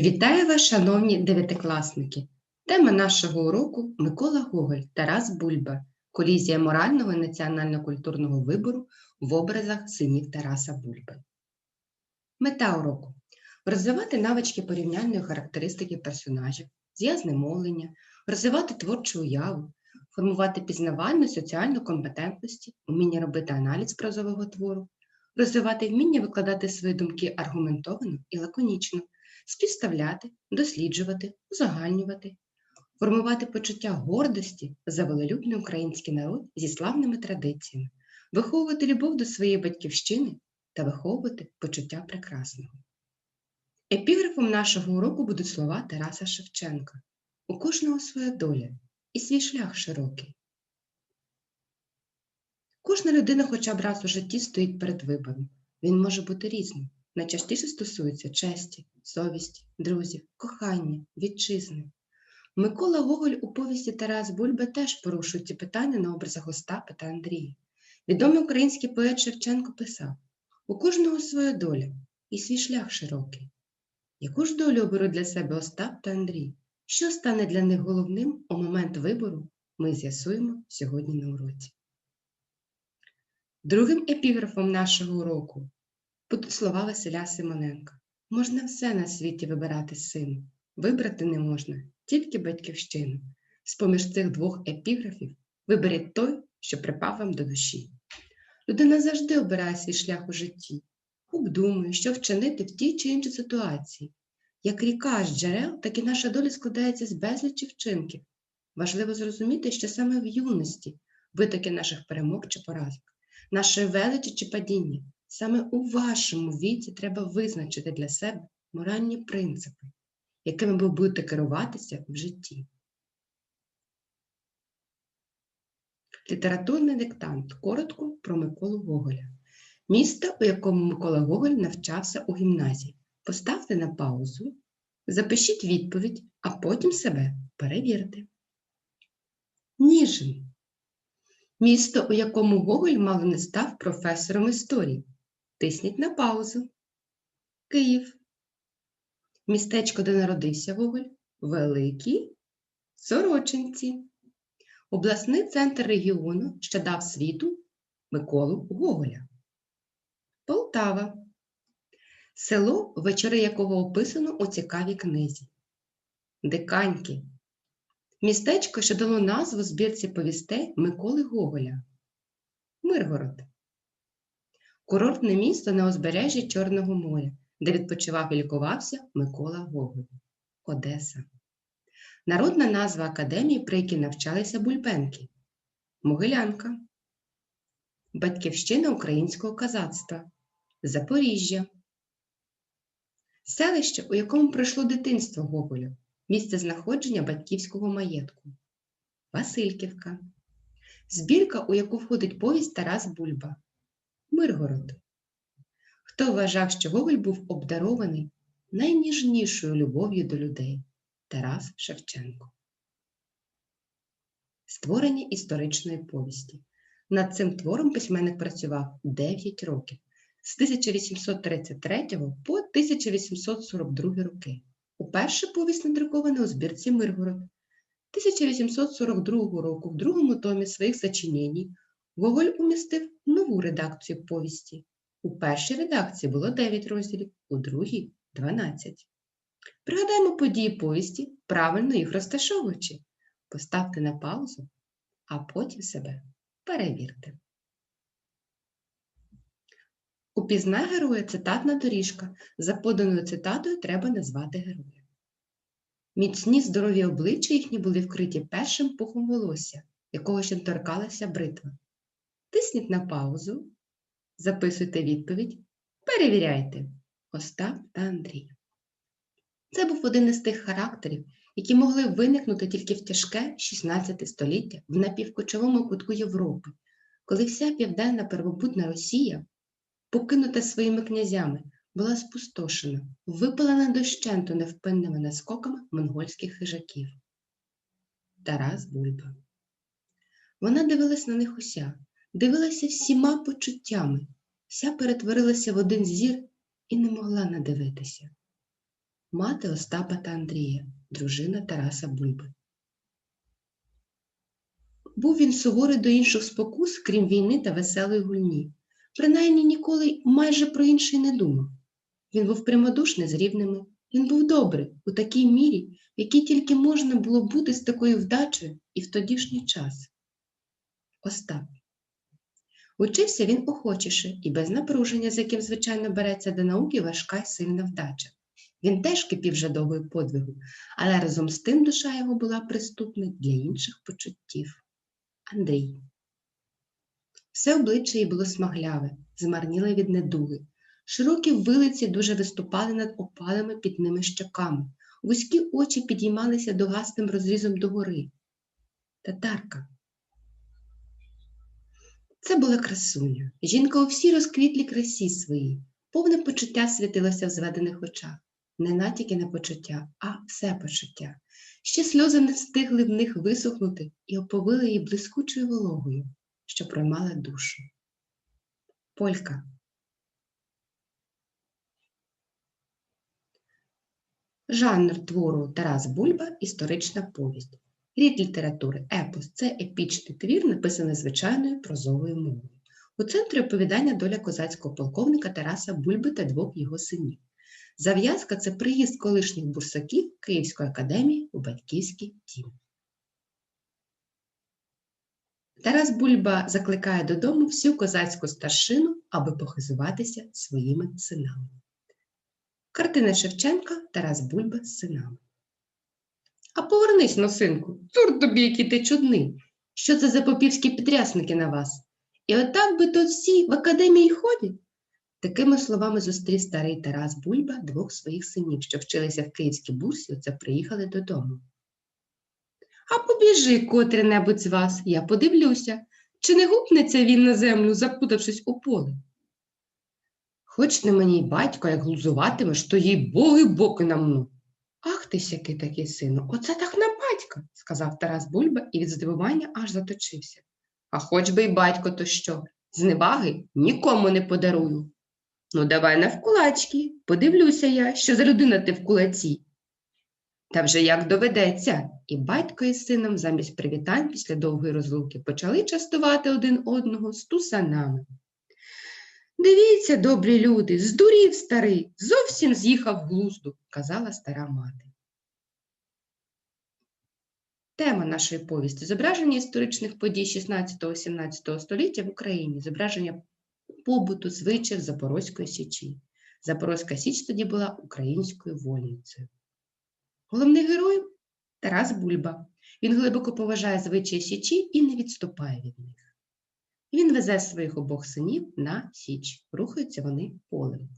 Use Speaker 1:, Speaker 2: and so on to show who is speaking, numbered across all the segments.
Speaker 1: Вітаю вас, шановні дев'ятикласники! Тема нашого уроку Микола Гоголь, Тарас Бульба. Колізія морального і національно-культурного вибору в образах синів Тараса Бульби. Мета уроку розвивати навички порівняльної характеристики персонажів, з'язне мовлення, розвивати творчу уяву, формувати пізнавальну соціальну компетентності, вміння робити аналіз прозового твору, розвивати вміння викладати свої думки аргументовано і лаконічно співставляти, досліджувати, узагальнювати, формувати почуття гордості за волелюбний український народ зі славними традиціями, виховувати любов до своєї батьківщини та виховувати почуття прекрасного. Епіграфом нашого уроку будуть слова Тараса Шевченка. У кожного своя доля і свій шлях широкий. Кожна людина хоча б раз у житті стоїть перед вибором. Він може бути різним найчастіше стосуються честі, совісті, друзів, кохання, вітчизни. Микола Гоголь у повісті Тарас Бульба теж порушує ці питання на образах Остапа та Андрія. Відомий український поет Шевченко писав: у кожного своя доля і свій шлях широкий. Яку ж долю оберуть для себе Остап та Андрій? Що стане для них головним у момент вибору, ми з'ясуємо сьогодні на уроці. Другим епіграфом нашого уроку будуть слова Василя Симоненка. Можна все на світі вибирати сину. Вибрати не можна, тільки батьківщину. З-поміж цих двох епіграфів виберіть той, що припав вам до душі. Людина завжди обирає свій шлях у житті, обдумує, що вчинити в тій чи іншій ситуації. Як ріка з джерел, так і наша доля складається з безлічі вчинків. Важливо зрозуміти, що саме в юності витоки наших перемог чи поразок, нашої величі чи падіння, Саме у вашому віці треба визначити для себе моральні принципи, якими ви будете керуватися в житті. Літературний диктант коротко про Миколу Гоголя. Місто, у якому Микола Гоголь навчався у гімназії. Поставте на паузу, запишіть відповідь, а потім себе перевірте. Ніжин. Місто, у якому Гоголь мало не став професором історії. Тисніть на паузу. Київ. Містечко, де народився Гоголь. Великі Сорочинці. Обласний центр регіону, що дав світу Миколу Гоголя. Полтава. Село, вечори якого описано у цікавій книзі. Диканьки. Містечко, що дало назву збірці повістей Миколи Гоголя. Миргород курортне місто на узбережжі Чорного моря, де відпочивав і лікувався Микола Гоголь. Одеса. Народна назва академії, при якій навчалися бульбенки. Могилянка. Батьківщина українського казацтва. Запоріжжя. Селище, у якому пройшло дитинство Гоголя. Місце знаходження батьківського маєтку. Васильківка. Збірка, у яку входить повість Тарас Бульба. Миргород. Хто вважав, що Гоголь був обдарований найніжнішою любов'ю до людей Тарас Шевченко. Створення історичної повісті. Над цим твором письменник працював 9 років з 1833 по 1842 роки. Уперше повість надрукована у збірці Миргород. 1842 року в другому томі своїх сочинень Гоголь умістив нову редакцію повісті. У першій редакції було 9 розділів, у другій 12. Пригадаємо події повісті, правильно їх розташовуючи. Поставте на паузу, а потім себе перевірте. Упізнай героя цитатна доріжка. За поданою цитатою треба назвати героя. Міцні здорові обличчя їхні були вкриті першим пухом волосся, якого ще торкалася бритва. Тисніть на паузу, записуйте відповідь, перевіряйте Остап та Андрій. Це був один із тих характерів, які могли виникнути тільки в тяжке 16 століття в напівкочовому кутку Європи, коли вся південна первобутна Росія, покинута своїми князями, була спустошена, випалена дощенту невпинними наскоками монгольських хижаків. Тарас Бульба. Вона дивилась на них уся, дивилася всіма почуттями, вся перетворилася в один зір і не могла надивитися. мати Остапа та Андрія, дружина Тараса Бульби. Був він суворий до інших спокус, крім війни та веселої гульні. Принаймні ніколи майже про інше не думав. Він був прямодушний з рівними, він був добрий у такій мірі, в якій тільки можна було бути з такою вдачею і в тодішній час. Остап. Учився він охочіше і без напруження, з яким, звичайно, береться до науки важка й сильна вдача. Він теж кипів жадовою подвигу, але разом з тим душа його була приступна для інших почуттів. Андрій. Все обличчя їй було смагляве, змарніле від недуги. Широкі вилиці дуже виступали над опалими пітними щоками, вузькі очі підіймалися догасним розрізом догори. Татарка. Це була красуня. Жінка у всій розквітлій красі своїй. Повне почуття світилося в зведених очах. Не натяки на почуття, а все почуття. Ще сльози не встигли в них висохнути і оповили її блискучою вологою, що проймала душу. Полька. Жанр твору Тарас Бульба історична повість. Рід літератури епос це епічний твір, написаний звичайною прозовою мовою. У центрі оповідання доля козацького полковника Тараса Бульби та двох його синів. Зав'язка це приїзд колишніх бурсаків Київської академії у батьківський дім. Тарас Бульба закликає додому всю козацьку старшину, аби похизуватися своїми синами. Картина Шевченка Тарас Бульба з синами. А повернись, носинку, цур тобі, який ти чудний. Що це за попівські підрясники на вас? І отак би то всі в академії ходять. Такими словами зустрів старий Тарас Бульба двох своїх синів, що вчилися в Київській бурсі, оце приїхали додому. А побіжи котрий-небудь з вас, я подивлюся, чи не гупнеться він на землю, запутавшись у поле. Хоч не мені й батько, як глузуватимеш, то їй боги боки на мну. Ах ти сякий такий сину, оце так на батька, сказав Тарас Бульба і від здивування аж заточився. А хоч би й батько, то що? Зневаги нікому не подарую. Ну, давай навкулачки, подивлюся я, що за людина ти в кулаці. Та вже як доведеться, і батько із сином замість привітань після довгої розлуки почали частувати один одного з тусанами. Дивіться, добрі люди, здурів старий, зовсім з'їхав глузду, казала стара мати. Тема нашої повісті зображення історичних подій 16-17 століття в Україні, зображення побуту звичаїв Запорозької Січі. Запорозька Січ тоді була українською вольницею. Головний герой Тарас Бульба. Він глибоко поважає звичаї Січі і не відступає від них. Він везе своїх обох синів на Січ. Рухаються вони полем.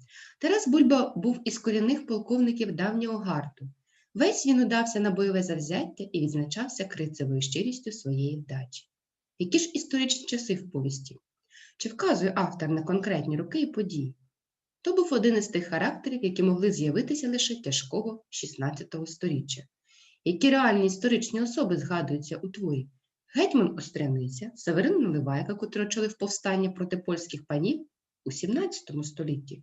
Speaker 1: Тарас Бульба був із корінних полковників давнього гарту. Весь він удався на бойове завзяття і відзначався крицевою щирістю своєї вдачі. Які ж історичні часи в повісті? Чи вказує автор на конкретні роки і події? То був один із тих характерів, які могли з'явитися лише тяжкого XVI століття. Які реальні історичні особи згадуються у творі? Гетьман Остряниця, Северин Наливайка, котрий очолив повстання проти польських панів у XVII столітті.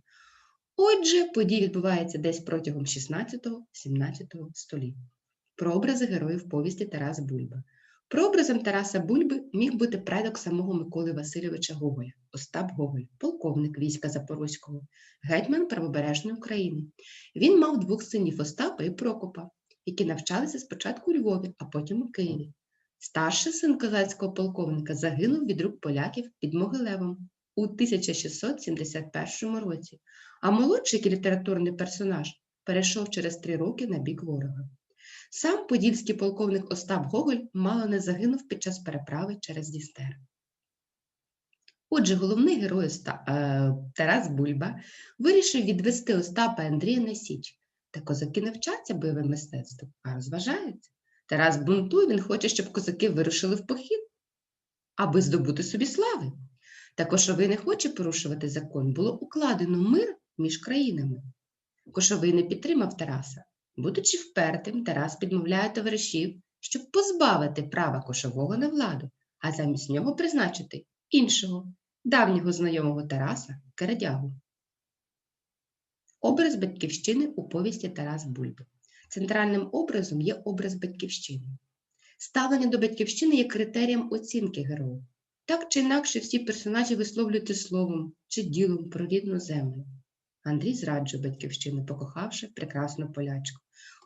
Speaker 1: Отже, події відбуваються десь протягом 16-17 століття. Прообрази героїв повісті Тарас Бульба. Прообразом Тараса Бульби міг бути предок самого Миколи Васильовича Гоголя, Остап Гоголь, полковник війська Запорозького, гетьман правобережної України. Він мав двох синів Остапа і Прокопа, які навчалися спочатку у Львові, а потім у Києві. Старший син козацького полковника загинув від рук поляків під Могилевом у 1671 році, а молодший літературний персонаж перейшов через три роки на бік ворога. Сам подільський полковник Остап Гоголь мало не загинув під час переправи через Дністер. Отже, головний герой Оста- е, Тарас Бульба вирішив відвести Остапа Андрія на Січ. Та козаки не вчаться бойовим мистецтвом, а розважаються. Тарас бунтує, він хоче, щоб козаки вирушили в похід, аби здобути собі слави. Та Кошовий не хоче порушувати закон, було укладено мир між країнами. Кошовий не підтримав Тараса. Будучи впертим, Тарас підмовляє товаришів, щоб позбавити права кошового на владу, а замість нього призначити іншого, давнього знайомого Тараса Кередягу. Образ батьківщини у повісті Тарас Бульби. Центральним образом є образ батьківщини. Ставлення до батьківщини є критерієм оцінки героїв. Так чи інакше всі персонажі висловлюються словом чи ділом про рідну землю. Андрій зраджує батьківщину, покохавши прекрасну полячку.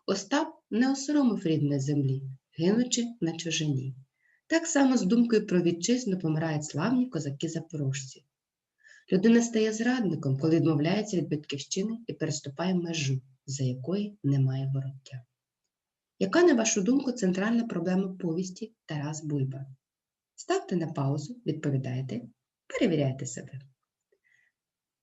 Speaker 1: Остап не осоромив рідної землі, гинучи на чужині. Так само з думкою про вітчизну помирають славні козаки-запорожці. Людина стає зрадником, коли відмовляється від батьківщини і переступає межу, за якої немає вороття. Яка, на вашу думку, центральна проблема повісті Тарас Бульба? Ставте на паузу, відповідайте, перевіряйте себе.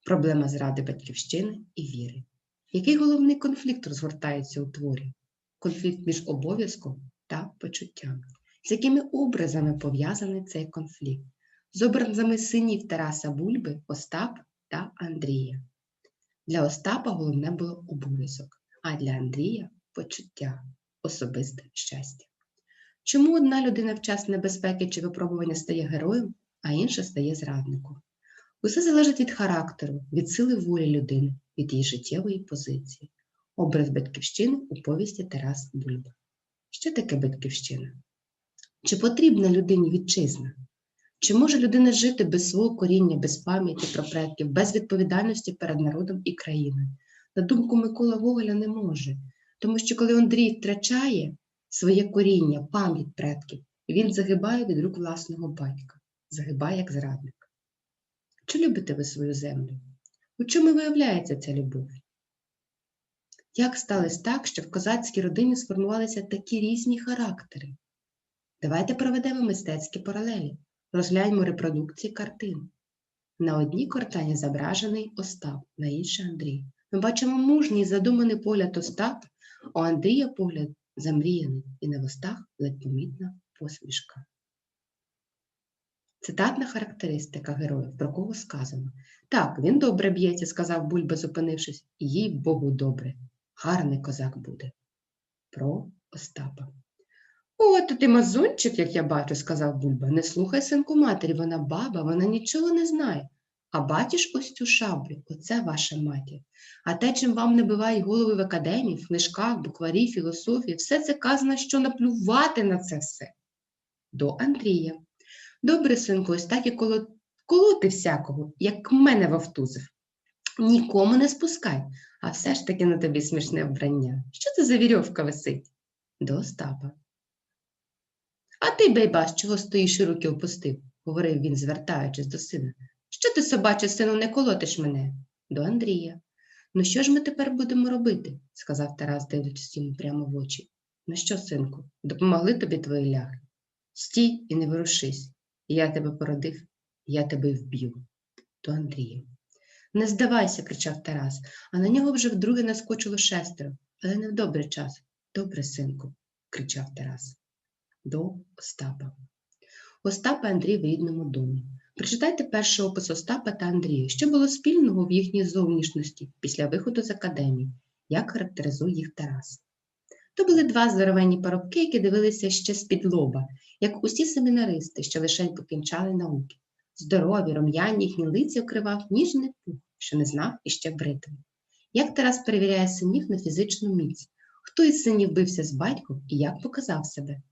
Speaker 1: Проблема зради батьківщини і віри. Який головний конфлікт розгортається у творі? Конфлікт між обов'язком та почуттям. З якими образами пов'язаний цей конфлікт? З образами синів Тараса Бульби, Остапа та Андрія. Для Остапа головне було обов'язок, а для Андрія почуття, особисте щастя. Чому одна людина в час небезпеки чи випробування стає героєм, а інша стає зрадником? Усе залежить від характеру, від сили волі людини, від її життєвої позиції. Образ батьківщини у повісті Тарас Бульба. Що таке батьківщина? Чи потрібна людині вітчизна? Чи може людина жити без свого коріння, без пам'яті про предків, без відповідальності перед народом і країною? На думку Микола Гоголя не може, тому що коли Андрій втрачає своє коріння, пам'ять предків, він загибає від рук власного батька, загибає як зрадник. Чи любите ви свою землю? У чому виявляється ця любов? Як сталося так, що в козацькій родині сформувалися такі різні характери? Давайте проведемо мистецькі паралелі, розгляньмо репродукції картин. На одній картині зображений Остап, на іншій Андрій. Ми бачимо мужній задуманий погляд Остапа, у Андрія погляд замріяний і на вустах ледь помітна посмішка. Цитатна характеристика героїв, про кого сказано. Так, він добре б'ється, сказав Бульба, зупинившись, їй Богу добре. Гарний козак буде. Про Остапа. О, то ти мазунчик, як я бачу, сказав Бульба. Не слухай синку матері, вона баба, вона нічого не знає. А бачиш ось цю шаблю, оце ваша матір. А те, чим вам не бивають голови в академії, в книжках, букварі, філософії, все це казано, що наплювати на це все. До Андрія. Добре, синку, ось так і коло... колоти всякого, як мене вовтузив. Нікому не спускай, а все ж таки на тобі смішне вбрання. Що це за вірьовка висить? До Остапа. А ти, бейбас, чого стоїш і руки опустив? говорив він, звертаючись до сина. Що ти, собаче, сину, не колотиш мене? До Андрія. Ну що ж ми тепер будемо робити? сказав Тарас, дивлячись йому прямо в очі. Ну що, синку, допомогли тобі твої ляхи? Стій і не ворушись. Я тебе породив, я тебе вб'ю. До Андрія. Не здавайся, кричав Тарас, а на нього вже вдруге наскочило шестеро, але не в добрий час. Добре, синку, кричав Тарас. До Остапа. Остап і Андрій в рідному домі. Прочитайте перший опис Остапа та Андрія. Що було спільного в їхній зовнішності після виходу з академії? Як характеризує їх Тарас? То були два здоровенні парубки, які дивилися ще з-під лоба, як усі семінаристи, що лишень покінчали науки. Здорові, рум'яні їхні лиці окривав ніжний пух, що не знав іще бритви. Як Тарас перевіряє синів на фізичну міць? Хто із синів бився з батьком і як показав себе?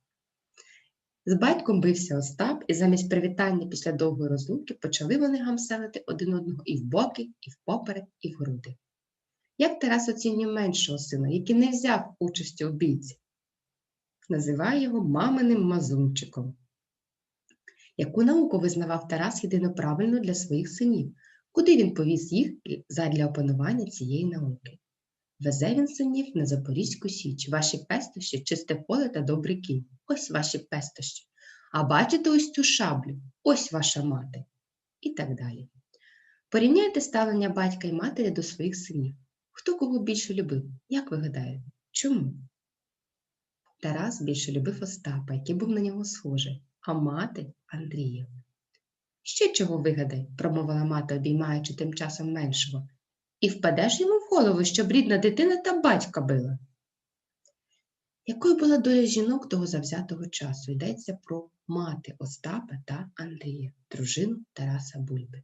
Speaker 1: З батьком бився Остап, і замість привітання після довгої розлуки почали вони гамселити один одного і в боки, і в поперек, і в груди. Як Тарас оцінює меншого сина, який не взяв участі у бійці? Називає його маминим мазунчиком. Яку науку визнавав Тарас єдино правильно для своїх синів? Куди він повіз їх задля опанування цієї науки? Везе він синів на Запорізьку Січ, ваші пестощі, чисте поле та добрий кінь. Ось ваші пестощі. А бачите ось цю шаблю, ось ваша мати. І так далі. Порівняйте ставлення батька і матері до своїх синів. Хто кого більше любив? Як ви гадаєте? Чому? Тарас більше любив Остапа, який був на нього схожий, а мати Андрія. Ще чого вигадай, промовила мати, обіймаючи тим часом меншого. І впадеш йому в голову, щоб рідна дитина та батька била. Якою була доля жінок того завзятого часу? Йдеться про мати Остапа та Андрія, дружину Тараса Бульби.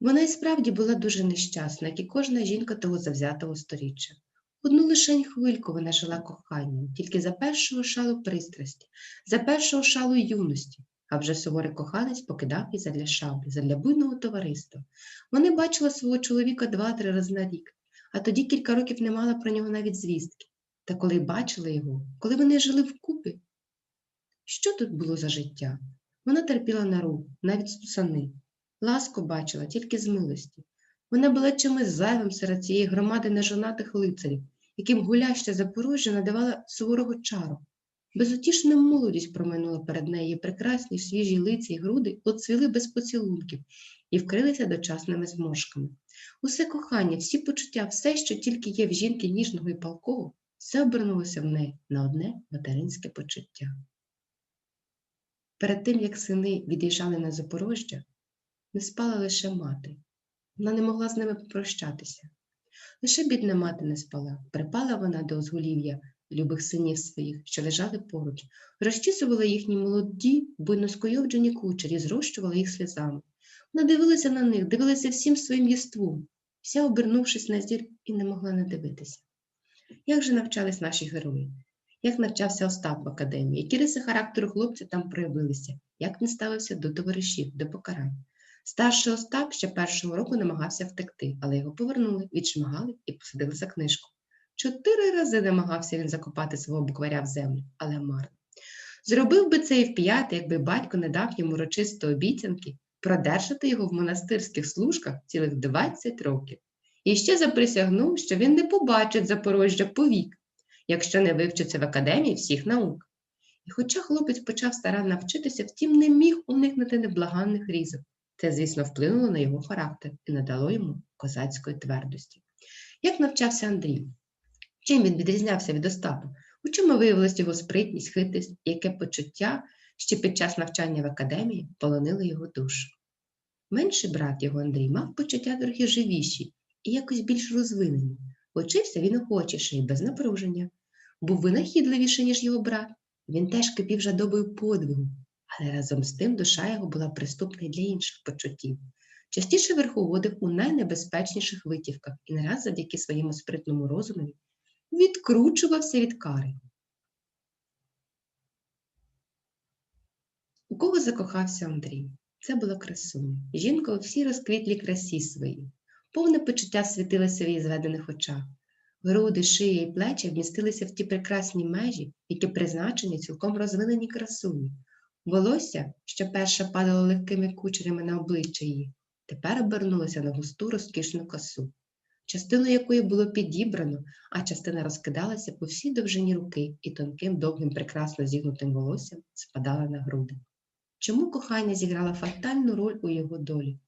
Speaker 1: Вона і справді була дуже нещасна, як і кожна жінка того завзятого сторіччя. Одну лишень хвильку вона жила коханням, тільки за першого шалу пристрасті, за першого шалу юності, а вже суворий коханець покидав її задля шаблі, задля буйного товариства. Вони бачила свого чоловіка два-три рази на рік, а тоді кілька років не мала про нього навіть звістки. Та коли бачили його, коли вони жили вкупі, що тут було за життя? Вона терпіла нару, навіть стусани. Ласку бачила тільки з милості. Вона була чимось зайвим серед цієї громади нежонатих лицарів, яким гуляща Запорожжя надавала суворого чару. Безутішна молодість проминула перед нею прекрасні свіжі лиці й груди оцвіли без поцілунків і вкрилися дочасними зморшками. Усе кохання, всі почуття, все, що тільки є в жінки ніжного і палкого, все обернулося в неї на одне материнське почуття. Перед тим, як сини від'їжджали на Запорожжя, не спала лише мати. Вона не могла з ними попрощатися. Лише бідна мати не спала. Припала вона до озголів'я любих синів своїх, що лежали поруч, розчісувала їхні молоді, буйно скойовджені кучері, зрощувала їх сльозами. Вона дивилася на них, дивилася всім своїм єством, вся обернувшись на зір і не могла не дивитися. Як же навчались наші герої? Як навчався Остап в академії, які риси характеру хлопця там проявилися, як він ставився до товаришів, до покарань. Старший Остап ще першого року намагався втекти, але його повернули, відшмагали і посадили за книжку. Чотири рази намагався він закопати свого букваря в землю, але марно. Зробив би це і вп'яти, якби батько не дав йому урочисто обіцянки продержати його в монастирських служках цілих 20 років. І ще заприсягнув, що він не побачить Запорожжя повік, якщо не вивчиться в академії всіх наук. І хоча хлопець почав старанно вчитися, втім не міг уникнути неблаганних різок. Це, звісно, вплинуло на його характер і надало йому козацької твердості. Як навчався Андрій? Чим він відрізнявся від Остапа? У чому виявилась його спритність, хитрість, і яке почуття ще під час навчання в академії полонили його душу? Менший брат його Андрій мав почуття трохи живіші і якось більш розвинені. Учився він охочіше і без напруження. Був винахідливіший, ніж його брат. Він теж кипів жадобою подвигу, але разом з тим душа його була приступна й для інших почуттів. Частіше верховодив у найнебезпечніших витівках і не раз завдяки своєму спритному розумові відкручувався від кари. У кого закохався Андрій? Це була красуня. Жінка у всій розквітлій красі своїй. Повне почуття світилося в її зведених очах. Груди, шия і плечі вмістилися в ті прекрасні межі, які призначені цілком розвинені красуні. Волосся, що перше падало легкими кучерями на обличчя її, тепер обернулося на густу розкішну косу, частину якої було підібрано, а частина розкидалася по всій довжині руки і тонким, довгим, прекрасно зігнутим волоссям спадала на груди. Чому кохання зіграло фатальну роль у його долі?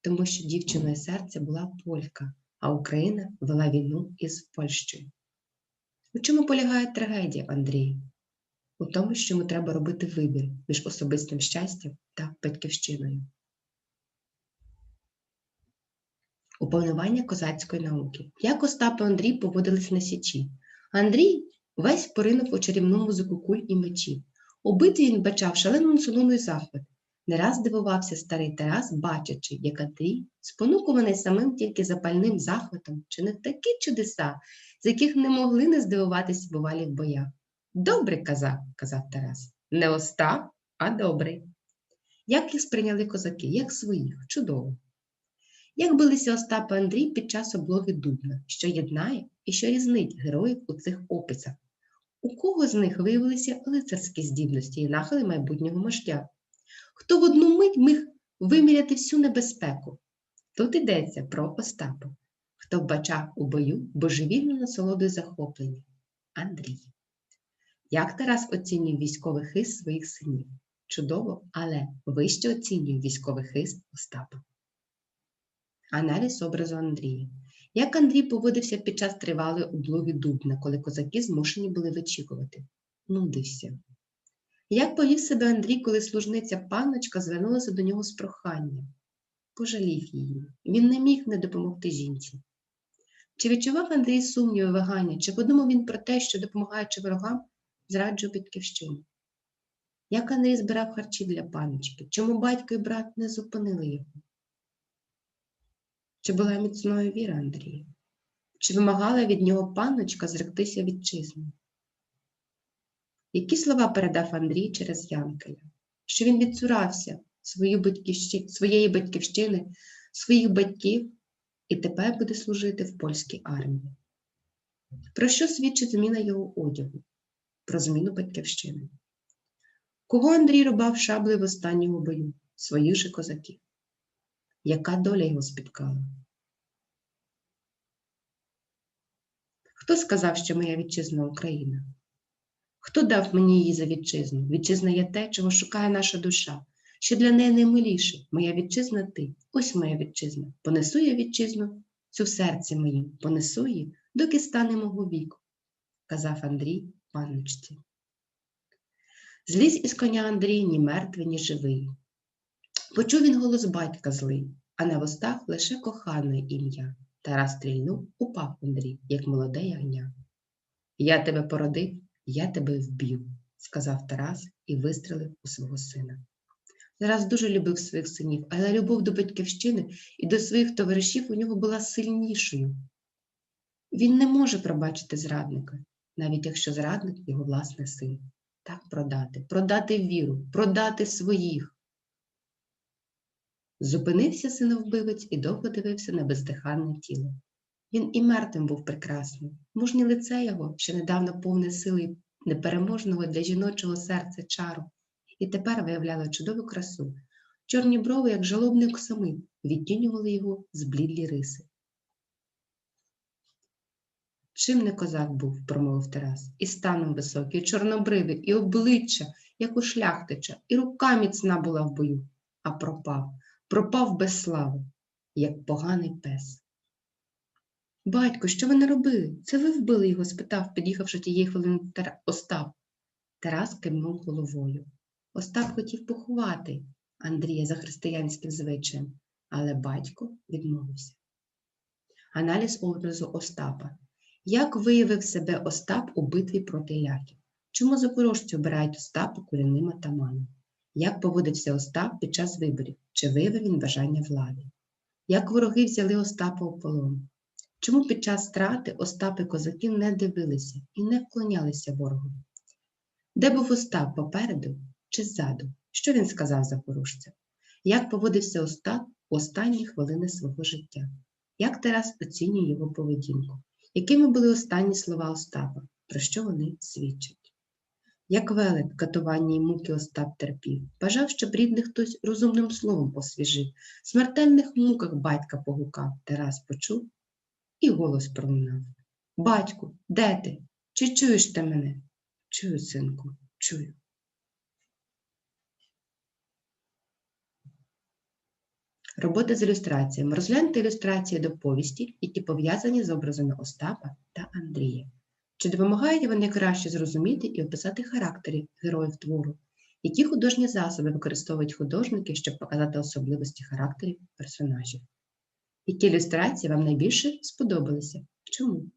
Speaker 1: Тому що дівчиною серця була полька, а Україна вела війну із Польщею. У чому полягає трагедія Андрія? У тому, що йому треба робити вибір між особистим щастям та батьківщиною. Уповнування козацької науки. Як Остап і Андрій поводились на січі. Андрій весь поринув у чарівну музику куль і мечів. Обидві він бачав шалену насолону й захват. Не раз дивувався старий Тарас, бачачи, як Андрій, спонукуваний самим тільки запальним захватом, чинив такі чудеса, з яких не могли не здивуватися бувалі в боях. Добрий казав, казав Тарас, не Остап, а добрий. Як їх сприйняли козаки, як своїх, чудово. Як билися Остап і Андрій під час облоги Дубна, що єднає і що різнить героїв у цих описах? У кого з них виявилися лицарські здібності і нахили майбутнього мождя? Хто в одну мить міг виміряти всю небезпеку? Тут йдеться про Остапа, хто вбачав у бою божевільну насолоду й захоплення Андрій. Як Тарас оцінює військовий хист своїх синів? Чудово, але вище оцінює військовий хист Остапа. Аналіз образу Андрія. Як Андрій поводився під час тривалої облоги Дубна, коли козаки змушені були вичікувати? Нудився. Як повів себе Андрій, коли служниця панночка звернулася до нього з проханням? Пожалів її. Він не міг не допомогти жінці. Чи відчував Андрій сумніви вагання, чи подумав він про те, що, допомагаючи ворогам, зраджує батьківщину? Як Андрій збирав харчі для панночки? Чому батько і брат не зупинили його? Чи була міцною віра Андрія? Чи вимагала від нього панночка зректися вітчизни? Які слова передав Андрій через Янкеля? Що він відцурався свою батьківщи- своєї батьківщини, своїх батьків і тепер буде служити в польській армії. Про що свідчить зміна його одягу? Про зміну батьківщини. Кого Андрій рубав шаблею в останньому бою? Своїх же козаків. Яка доля його спіткала? Хто сказав, що моя вітчизна Україна? Хто дав мені її за вітчизну? Вітчизна є те, чого шукає наша душа, що для неї наймиліше. Моя вітчизна ти, ось моя вітчизна. Понесу я вітчизну цю в серці моїм, понесу її, доки стане мого віку, казав Андрій панночці. Злізь із коня Андрій ні мертвий, ні живий. Почув він голос батька злий, а на вустах лише кохане ім'я. Тарас стрільнув, упав Андрій, як молоде ягня. Я тебе породив, я тебе вб'ю, сказав Тарас і вистрелив у свого сина. Тарас дуже любив своїх синів, але любов до батьківщини і до своїх товаришів у нього була сильнішою. Він не може пробачити зрадника, навіть якщо зрадник його власний син. Так продати, продати віру, продати своїх. Зупинився синовбивець і довго дивився на бездиханне тіло. Він і мертвим був прекрасним. Мужнє лице його, що недавно повне сили непереможного для жіночого серця чару, і тепер виявляло чудову красу. Чорні брови, як жалобник самий, відтінювали його зблідлі риси. Чим не козак був, промовив Тарас, і станом високий, і чорнобривий, і обличчя, як у шляхтича, і рука міцна була в бою, а пропав, пропав без слави, як поганий пес. Батько, що ви наробили? Це ви вбили його? спитав, під'їхавши тієї хвилини Тара- Остап. Тарас кивнув головою. Остап хотів поховати Андрія за християнським звичаєм, але батько відмовився. Аналіз образу Остапа. Як виявив себе Остап у битві проти Яків? Чому запорожці обирають Остапа корінним атаманом? Як поводився Остап під час виборів? Чи виявив він бажання влади? Як вороги взяли Остапа у полон? Чому під час страти Остапи козаків не дивилися і не вклонялися ворогу? Де був Остап попереду чи ззаду? Що він сказав запорожцям? Як поводився Остап у останні хвилини свого життя? Як Тарас оцінює його поведінку? Якими були останні слова Остапа? Про що вони свідчать? Як велет, катування й муки Остап терпів, бажав, щоб рідних хтось розумним словом освіжив, в смертельних муках батька погукав, Тарас почув і голос пролунав. Батьку, де ти? Чи чуєш ти мене? Чую, синку, чую. Робота з ілюстраціями. Розгляньте ілюстрації до повісті, які пов'язані з образами Остапа та Андрія. Чи допомагають вони краще зрозуміти і описати характери героїв твору? Які художні засоби використовують художники, щоб показати особливості характерів персонажів? Які ілюстрації вам найбільше сподобалися? Чому?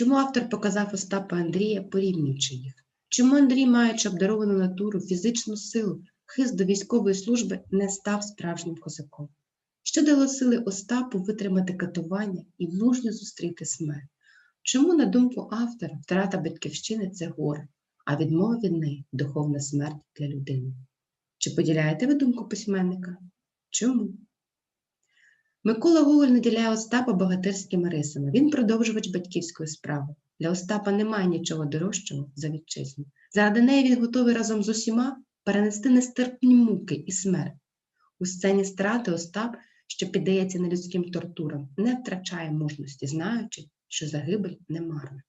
Speaker 1: Чому автор показав Остапа Андрія, порівнюючи їх? Чому Андрій, маючи обдаровану натуру, фізичну силу, хист до військової служби, не став справжнім козаком? Що дало сили Остапу витримати катування і мужньо зустріти смерть? Чому, на думку автора, втрата батьківщини це горе, а відмова від неї духовна смерть для людини? Чи поділяєте ви думку письменника? Чому? Микола Гоголь наділяє Остапа богатирськими рисами. Він продовжувач батьківської справи. Для Остапа немає нічого дорожчого за вітчизну. Заради неї він готовий разом з усіма перенести нестерпні муки і смерть. У сцені страти Остап, що піддається нелюдським тортурам, не втрачає мужності, знаючи, що загибель не марна.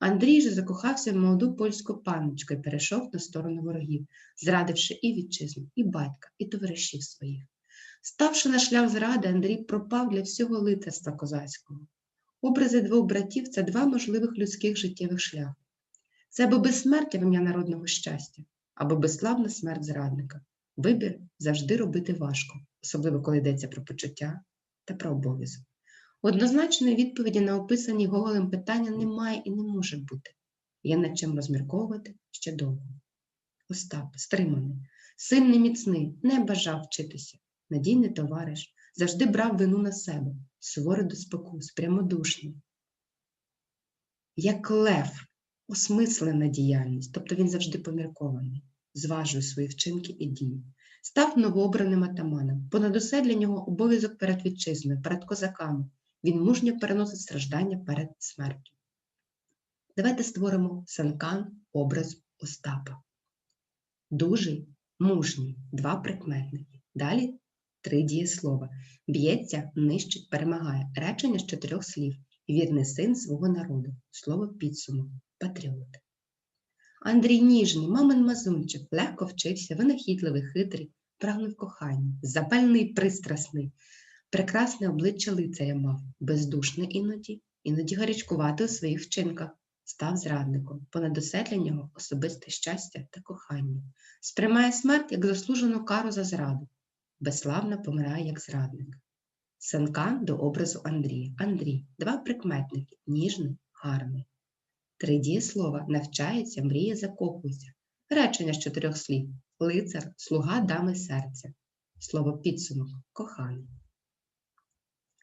Speaker 1: Андрій же закохався в молоду польську панночку і перейшов на сторону ворогів, зрадивши і вітчизну, і батька, і товаришів своїх. Ставши на шлях зради, Андрій пропав для всього лицарства козацького. Образи двох братів це два можливих людських життєвих шляхи. Це або безсмертя в ім'я народного щастя, або безславна смерть зрадника. Вибір завжди робити важко, особливо коли йдеться про почуття та про обов'язок. Однозначної відповіді на описані Гоголем питання немає і не може бути. Є над чим розмірковувати ще довго. Остап, стриманий, сильний міцний, не бажав вчитися, надійний товариш, завжди брав вину на себе, суворий до спокус, прямодушний. Як лев, осмислена діяльність, тобто він завжди поміркований, зважує свої вчинки і дії. Став новообраним атаманом. Понад усе для нього обов'язок перед вітчизною, перед козаками. Він мужньо переносить страждання перед смертю. Давайте створимо санкан образ Остапа. Дужий, мужній, два прикметники. Далі три дієслова. Б'ється, нищить, перемагає. Речення з чотирьох слів. Вірний син свого народу. Слово підсумок. Патріот. Андрій ніжний, мамин мазунчик, легко вчився, винахідливий, хитрий, прагнув кохання, запальний, пристрасний, прекрасне обличчя лицаря мав, бездушне іноді, іноді гарячкувати у своїх вчинках, став зрадником, понад усе для нього особисте щастя та кохання, сприймає смерть як заслужену кару за зраду, безславно помирає як зрадник. Санкан до образу Андрія. Андрій, два прикметники, ніжний, гарний. Три дієслова навчається, мріє, закохується. Речення з чотирьох слів лицар, слуга дами серця. Слово підсумок коханий.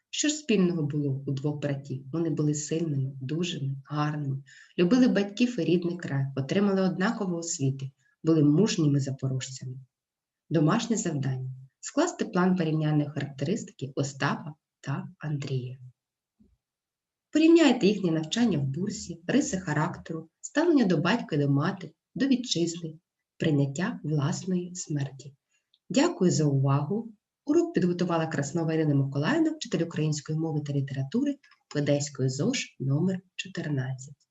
Speaker 1: Що ж спільного було у двох братів? Вони були сильними, дужими, гарними, любили батьків і рідний край, отримали однакову освіти, були мужніми запорожцями. Домашнє завдання скласти план порівняльної характеристики Остапа та Андрія. Порівняйте їхнє навчання в бурсі, риси характеру, ставлення до батька і до мати, до вітчизни, прийняття власної смерті. Дякую за увагу! Урок підготувала Краснова Ірина Миколаївна, вчитель української мови та літератури Одеської ЗОЖ номер 14